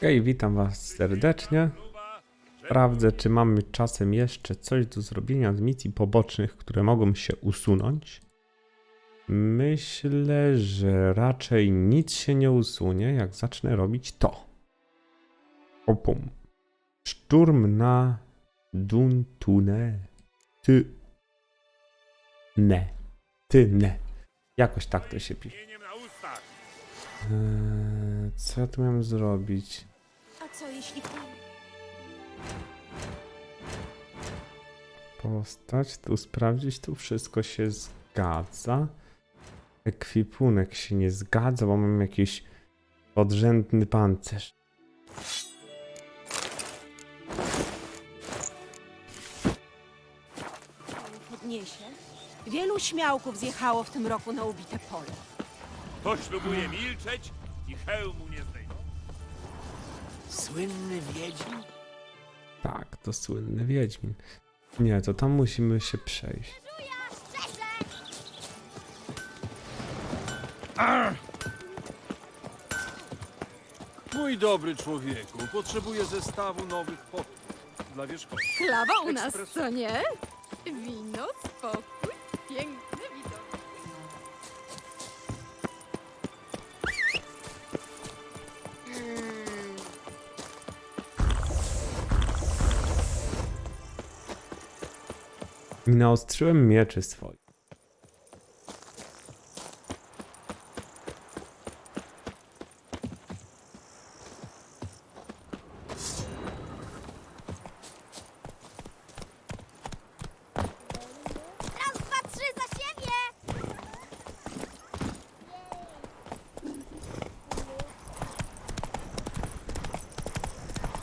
Hej, witam was serdecznie. Sprawdzę, czy mamy czasem jeszcze coś do zrobienia z misji pobocznych, które mogą się usunąć. Myślę, że raczej nic się nie usunie, jak zacznę robić to. Opum. Szturm na Duntune. Ty. Ne. Ty ne. Jakoś tak to się pisze. Eee, co ja tu miałem zrobić? A co jeśli. Postać, tu sprawdzić, tu wszystko się zgadza. Ekwipunek się nie zgadza, bo mam jakiś podrzędny pancerz. podniesie? Wielu śmiałków zjechało w tym roku na ubite pole. To ślubuje milczeć i hełmu nie zdejmą. Słynny Wiedźmin? Tak, to słynny Wiedźmin. Nie, to tam musimy się przejść. Mój dobry człowieku, potrzebuję zestawu nowych potów dla wierzchołka. Klawa u nas, co nie? Wino, spokój, I naostrzyłem mieczy swoje. Raz, dwa, trzy za siebie!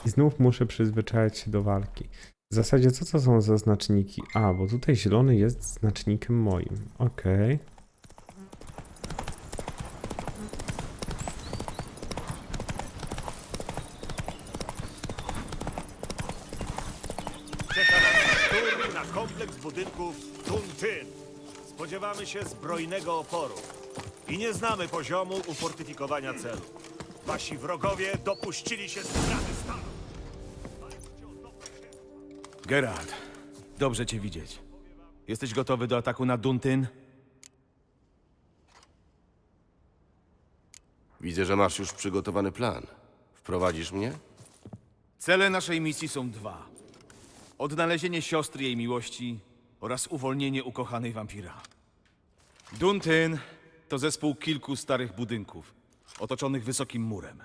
I znów muszę przyzwyczaić się do walki. W zasadzie co to są za znaczniki? A, bo tutaj zielony jest znacznikiem moim. Okej. Czeka nas szturm kompleks budynków Tuntyn. Spodziewamy się zbrojnego oporu. I nie znamy poziomu ufortyfikowania celu. Wasi wrogowie dopuścili się zdrady Geralt, dobrze cię widzieć. Jesteś gotowy do ataku na Duntyn? Widzę, że masz już przygotowany plan. Wprowadzisz mnie? Cele naszej misji są dwa. Odnalezienie siostry jej miłości oraz uwolnienie ukochanej wampira. Duntyn to zespół kilku starych budynków, otoczonych wysokim murem.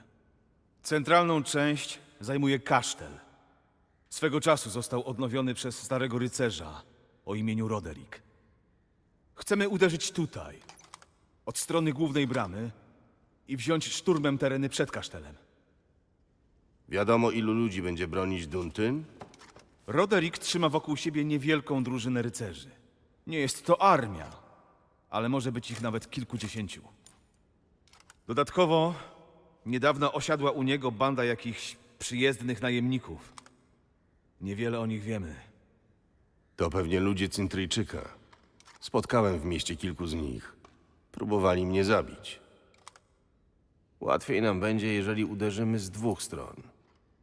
Centralną część zajmuje kasztel. Swego czasu został odnowiony przez starego rycerza o imieniu Roderick. Chcemy uderzyć tutaj, od strony głównej bramy i wziąć szturmem tereny przed kasztelem. Wiadomo, ilu ludzi będzie bronić Duntyn? Roderick trzyma wokół siebie niewielką drużynę rycerzy. Nie jest to armia, ale może być ich nawet kilkudziesięciu. Dodatkowo niedawno osiadła u niego banda jakichś przyjezdnych najemników. Niewiele o nich wiemy. To pewnie ludzie Cyntryjczyka. Spotkałem w mieście kilku z nich. Próbowali mnie zabić. Łatwiej nam będzie, jeżeli uderzymy z dwóch stron.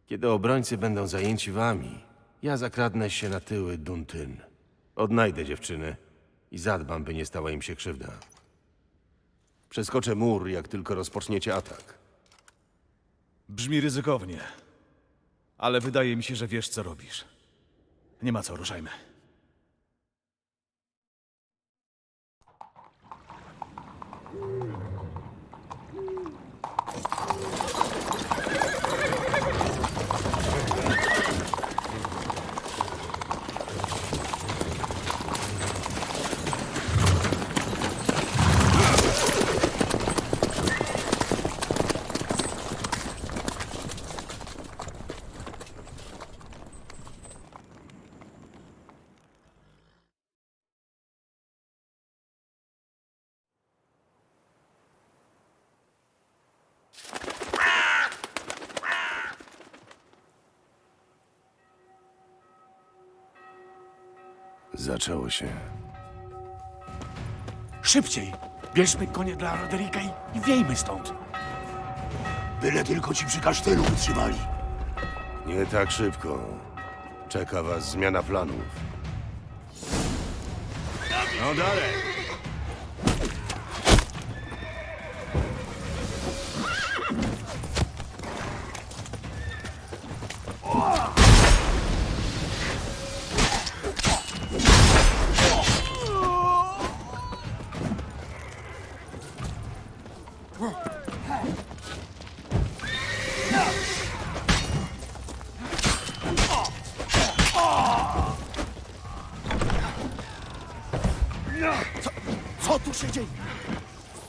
Kiedy obrońcy będą zajęci wami, ja zakradnę się na tyły Duntyn. Odnajdę dziewczynę i zadbam, by nie stała im się krzywda. Przeskoczę mur, jak tylko rozpoczniecie atak. Brzmi ryzykownie, ale wydaje mi się, że wiesz, co robisz. Nie ma co, ruszajmy. Zaczęło się. Szybciej! Bierzmy konie dla Roderika i, i wiejmy stąd. Byle tylko ci przy kasztelu wytrzymali. Nie tak szybko. Czeka was zmiana planów. No dalej.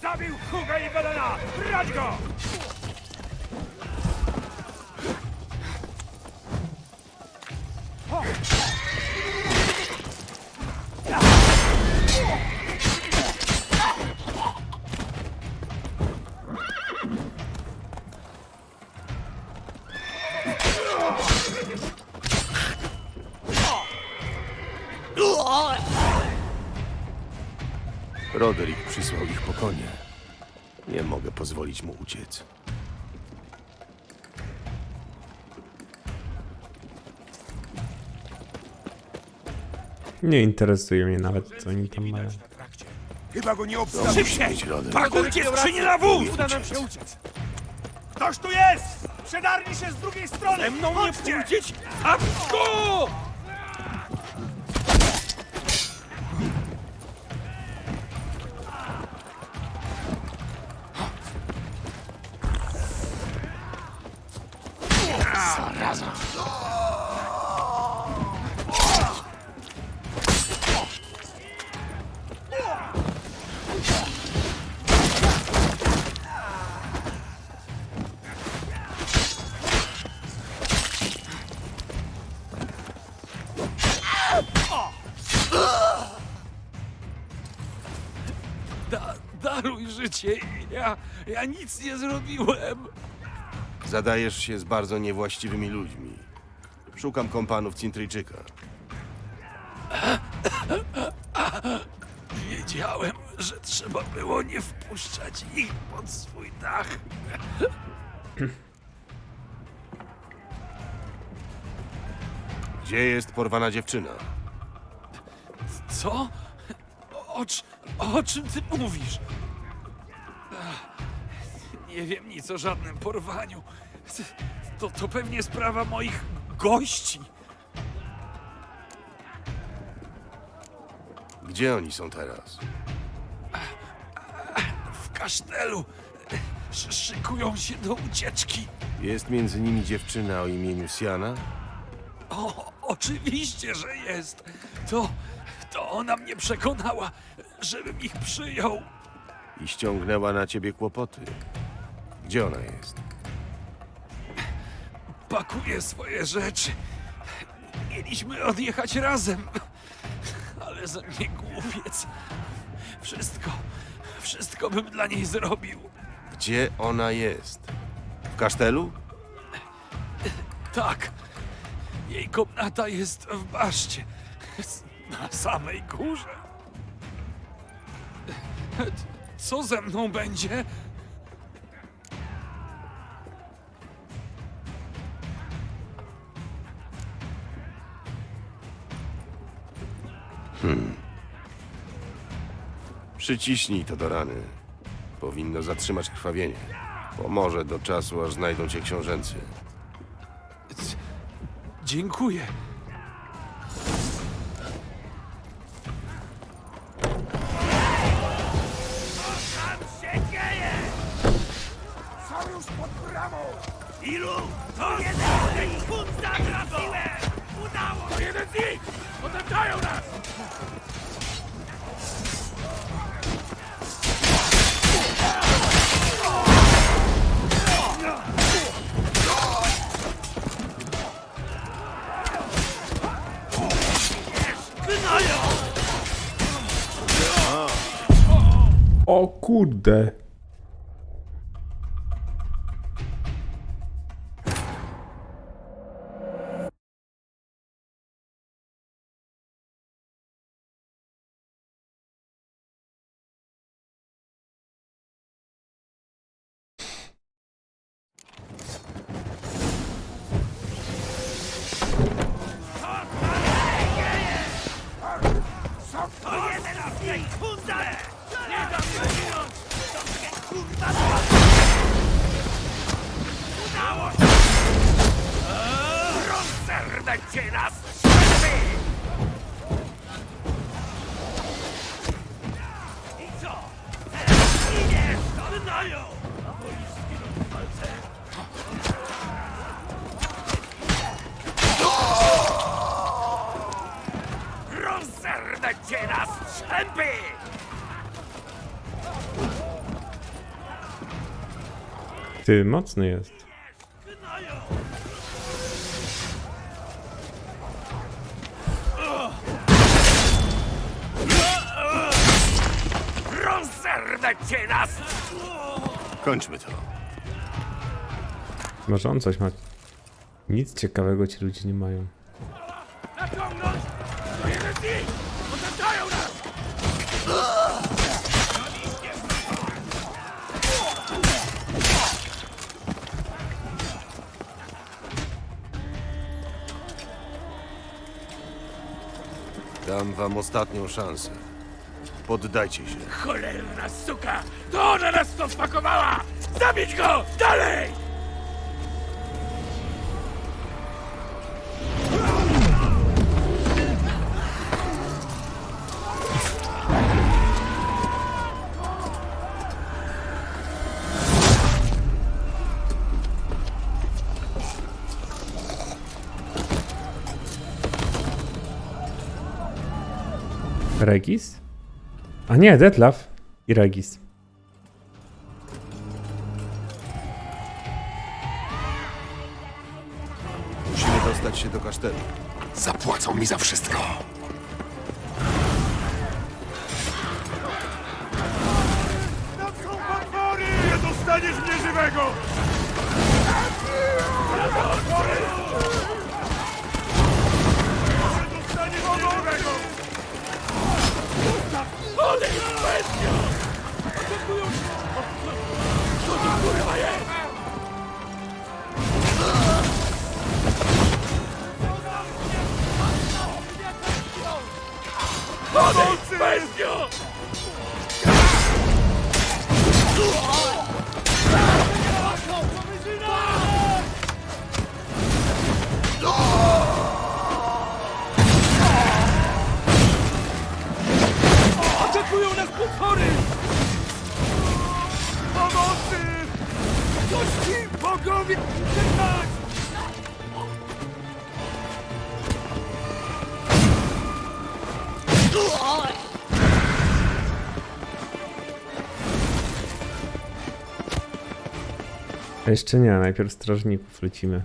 Zabił Huga i Belena! Brać go! Konie. Nie mogę pozwolić mu uciec. Nie interesuje mnie nawet, co oni tam mają. Chyba go nie obstawił. Szybciej! Roderick. Pakujcie skrzynię na wóz! Uda nam się uciec! Ktoś tu jest! Przedarli się z drugiej strony! Ze mną nie pójdziecie! Apko! Daruj życie. Ja, ja nic nie zrobiłem. Zadajesz się z bardzo niewłaściwymi ludźmi. Szukam kompanów Cintryjczyka. Wiedziałem, że trzeba było nie wpuszczać ich pod swój dach. Gdzie jest porwana dziewczyna? Co? O, cz- o czym ty mówisz? Nie wiem nic o żadnym porwaniu. To, to pewnie sprawa moich gości. Gdzie oni są teraz? W kasztelu. Sz- Szykują się do ucieczki. Jest między nimi dziewczyna o imieniu Siana? O, oczywiście, że jest. To, to ona mnie przekonała, żebym ich przyjął. i ściągnęła na ciebie kłopoty. Gdzie ona jest? Pakuje swoje rzeczy. Mieliśmy odjechać razem. Ale ze mnie głupiec. Wszystko, wszystko bym dla niej zrobił. Gdzie ona jest? W kasztelu? Tak. Jej komnata jest w baszcie. Na samej górze. Co ze mną będzie? Przyciśnij to do rany. Powinno zatrzymać krwawienie. Pomoże do czasu, aż znajdą cię książęcy. Dziękuję. Są już pod bramą! Ilu? To jeden! Kunca trafiłem! Udało! To jeden z nich! Otaczają nas! O Ty, mocny jest. Rozerwę cię na Kończmy to. Może on coś ma. Nic ciekawego ci ludzie nie mają. Wam ostatnią szansę. Poddajcie się. Cholerna suka! To ona nas to spakowała! Zabić go! Dalej! Regis? A nie, Detlaf i Regis. Musimy dostać się do kasztelu. Zapłacą mi za wszystko. Nie dostaniesz mnie żywego! Nie dostaniesz mnie żywego! Odejdź, bestio! Atakują! Co to kurwa jest? Odejdź, bestio! A jeszcze nie, najpierw strażników lecimy.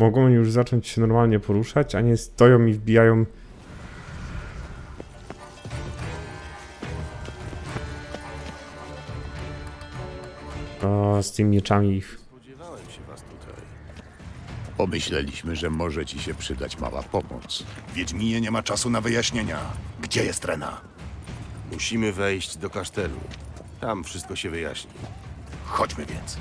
Mogą już zacząć się normalnie poruszać, a nie stoją i wbijają O, z tymi mieczami ich. Spodziewałem się was tutaj. Pomyśleliśmy, że może ci się przydać mała pomoc. Wiedźminie nie ma czasu na wyjaśnienia. Gdzie jest Rena? Musimy wejść do kasztelu. Tam wszystko się wyjaśni. Chodźmy więc.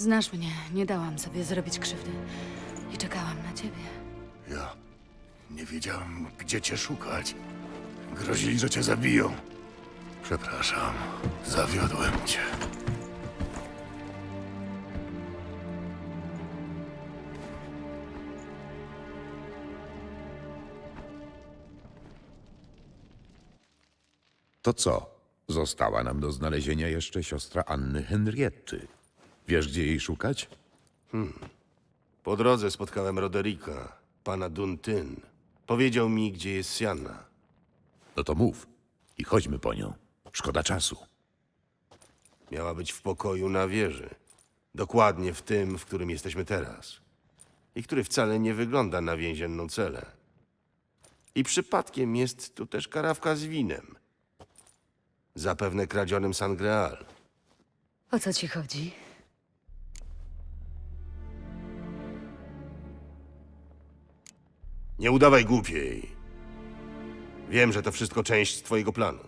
Znasz mnie, nie dałam sobie zrobić krzywdy. I czekałam na ciebie. Ja nie wiedziałem, gdzie cię szukać. Grozili, że cię zabiją. Przepraszam, zawiodłem cię. To co? Została nam do znalezienia jeszcze siostra Anny Henrietty. Wiesz, gdzie jej szukać? Po drodze spotkałem Roderika, pana Duntyn. Powiedział mi, gdzie jest Sianna. No to mów i chodźmy po nią. Szkoda czasu. Miała być w pokoju na wieży. Dokładnie w tym, w którym jesteśmy teraz. I który wcale nie wygląda na więzienną celę. I przypadkiem jest tu też karawka z winem. Zapewne kradzionym Sangreal. O co ci chodzi? Nie udawaj głupiej. Wiem, że to wszystko część twojego planu.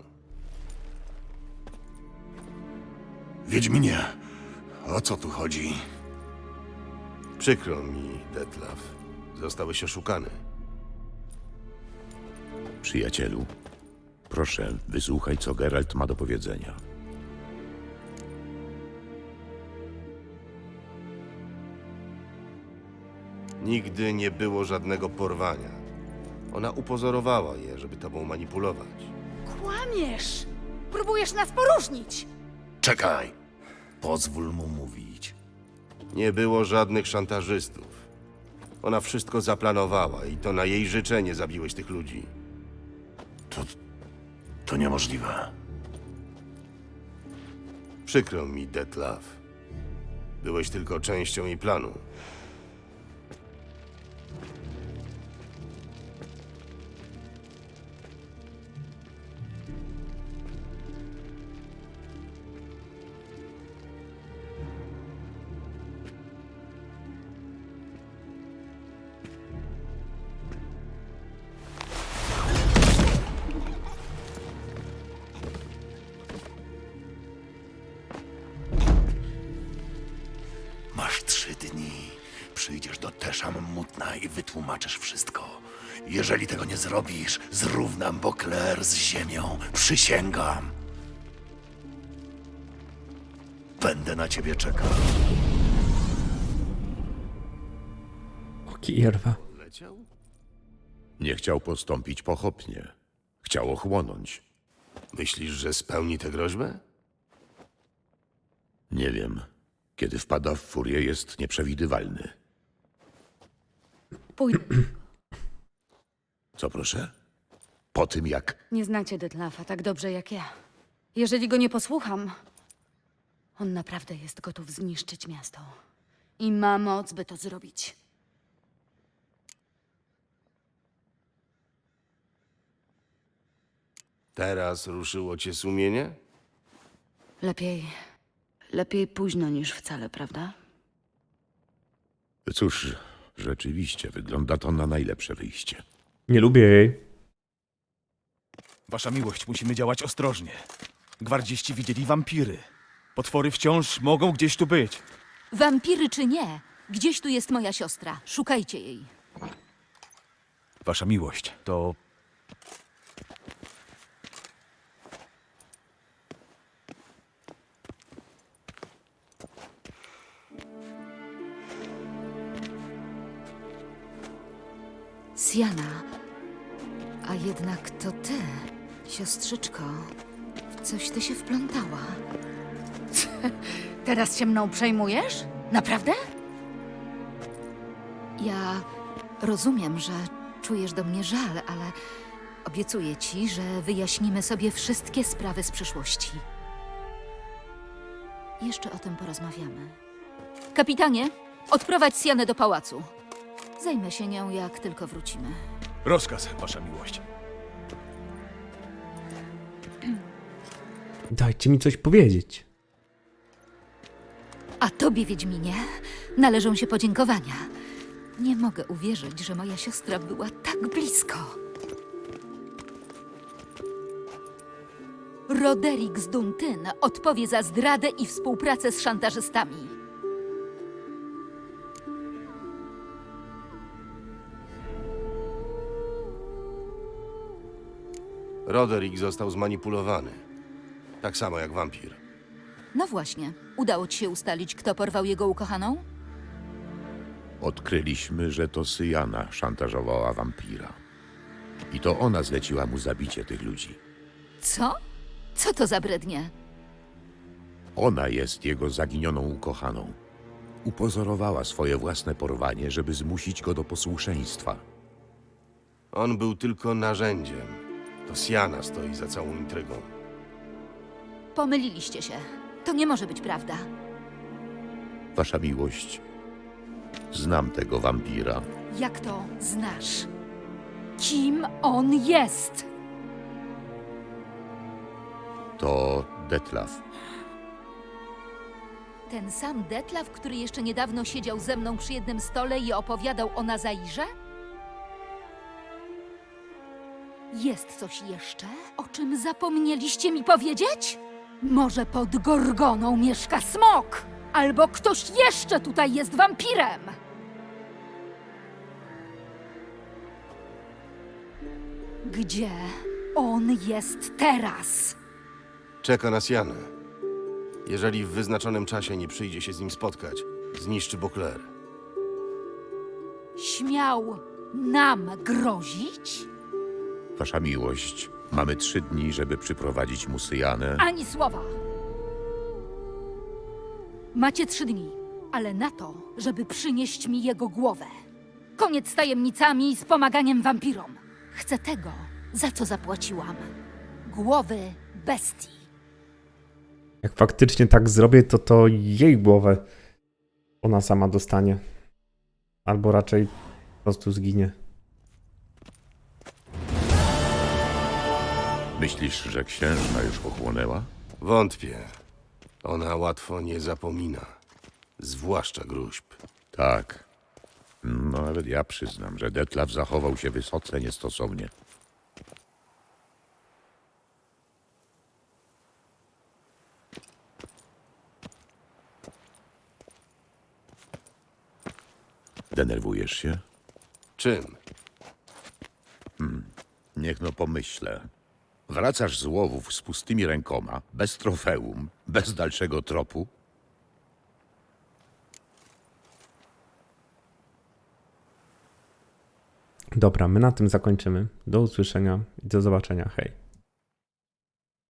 Wiedźminie, o co tu chodzi? Przykro mi, Detlaf. Zostałeś oszukany. Przyjacielu, proszę, wysłuchaj, co Geralt ma do powiedzenia. Nigdy nie było żadnego porwania. Ona upozorowała je, żeby tobą manipulować. Kłamiesz! Próbujesz nas poróżnić! Czekaj. Pozwól mu mówić. Nie było żadnych szantażystów. Ona wszystko zaplanowała i to na jej życzenie zabiłeś tych ludzi. To... to niemożliwe. Przykro mi, Detlaf. Byłeś tylko częścią jej planu. Wytłumaczysz wszystko. Jeżeli tego nie zrobisz, zrównam Bokler z ziemią. Przysięgam. Będę na ciebie czekał. O kierwa. Leciał? Nie chciał postąpić pochopnie. Chciał ochłonąć. Myślisz, że spełni tę groźbę? Nie wiem. Kiedy wpada w furię, jest nieprzewidywalny. Pójdę. Co proszę? Po tym jak Nie znacie Detlafa tak dobrze jak ja. Jeżeli go nie posłucham, on naprawdę jest gotów zniszczyć miasto. I ma moc, by to zrobić. Teraz ruszyło cię sumienie? Lepiej. Lepiej późno niż wcale, prawda? Cóż, rzeczywiście wygląda to na najlepsze wyjście. Nie lubię jej. Wasza miłość, musimy działać ostrożnie. Gwardziści widzieli wampiry. Potwory wciąż mogą gdzieś tu być. Wampiry czy nie, gdzieś tu jest moja siostra. Szukajcie jej. Wasza miłość, to Siana. A jednak to ty, siostrzyczko. W coś ty się wplątała. Teraz się mną przejmujesz? Naprawdę? Ja rozumiem, że czujesz do mnie żal, ale obiecuję ci, że wyjaśnimy sobie wszystkie sprawy z przeszłości. Jeszcze o tym porozmawiamy. Kapitanie, odprowadź Sianę do pałacu. Zajmę się nią, jak tylko wrócimy. rozkaz, wasza miłość. Dajcie mi coś powiedzieć. A tobie, Wiedźminie, należą się podziękowania. Nie mogę uwierzyć, że moja siostra była tak blisko. Roderick z Duntyn odpowie za zdradę i współpracę z szantażystami. Roderick został zmanipulowany. Tak samo jak wampir. No właśnie, udało ci się ustalić, kto porwał jego ukochaną? Odkryliśmy, że to Syjana szantażowała wampira. I to ona zleciła mu zabicie tych ludzi. Co? Co to za brednie? Ona jest jego zaginioną ukochaną. Upozorowała swoje własne porwanie, żeby zmusić go do posłuszeństwa. On był tylko narzędziem. To Siana stoi za całą intrygą. Pomyliliście się. To nie może być prawda. Wasza miłość. Znam tego wampira. Jak to znasz? Kim on jest? To Detlaf. Ten sam Detlaf, który jeszcze niedawno siedział ze mną przy jednym stole i opowiadał o Nazairze? Jest coś jeszcze, o czym zapomnieliście mi powiedzieć? Może pod Gorgoną mieszka smok? Albo ktoś jeszcze tutaj jest wampirem? Gdzie on jest teraz? Czeka na Sianę. Jeżeli w wyznaczonym czasie nie przyjdzie się z nim spotkać, zniszczy Bokler. Śmiał nam grozić? Wasza miłość. Mamy trzy dni, żeby przyprowadzić mu Syjanę. Ani słowa. Macie trzy dni, ale na to, żeby przynieść mi jego głowę. Koniec z tajemnicami i z pomaganiem wampirom. Chcę tego, za co zapłaciłam. Głowy bestii. Jak faktycznie tak zrobię, to to jej głowę ona sama dostanie. Albo raczej po prostu zginie. Myślisz, że księżna już pochłonęła? Wątpię. Ona łatwo nie zapomina. Zwłaszcza gruźb. Tak. No nawet ja przyznam, że Detlaf zachował się wysoce niestosownie. Denerwujesz się? Czym? Niech no pomyślę. Wracasz z łowów z pustymi rękoma, bez trofeum, bez dalszego tropu. Dobra, my na tym zakończymy. Do usłyszenia i do zobaczenia. Hej.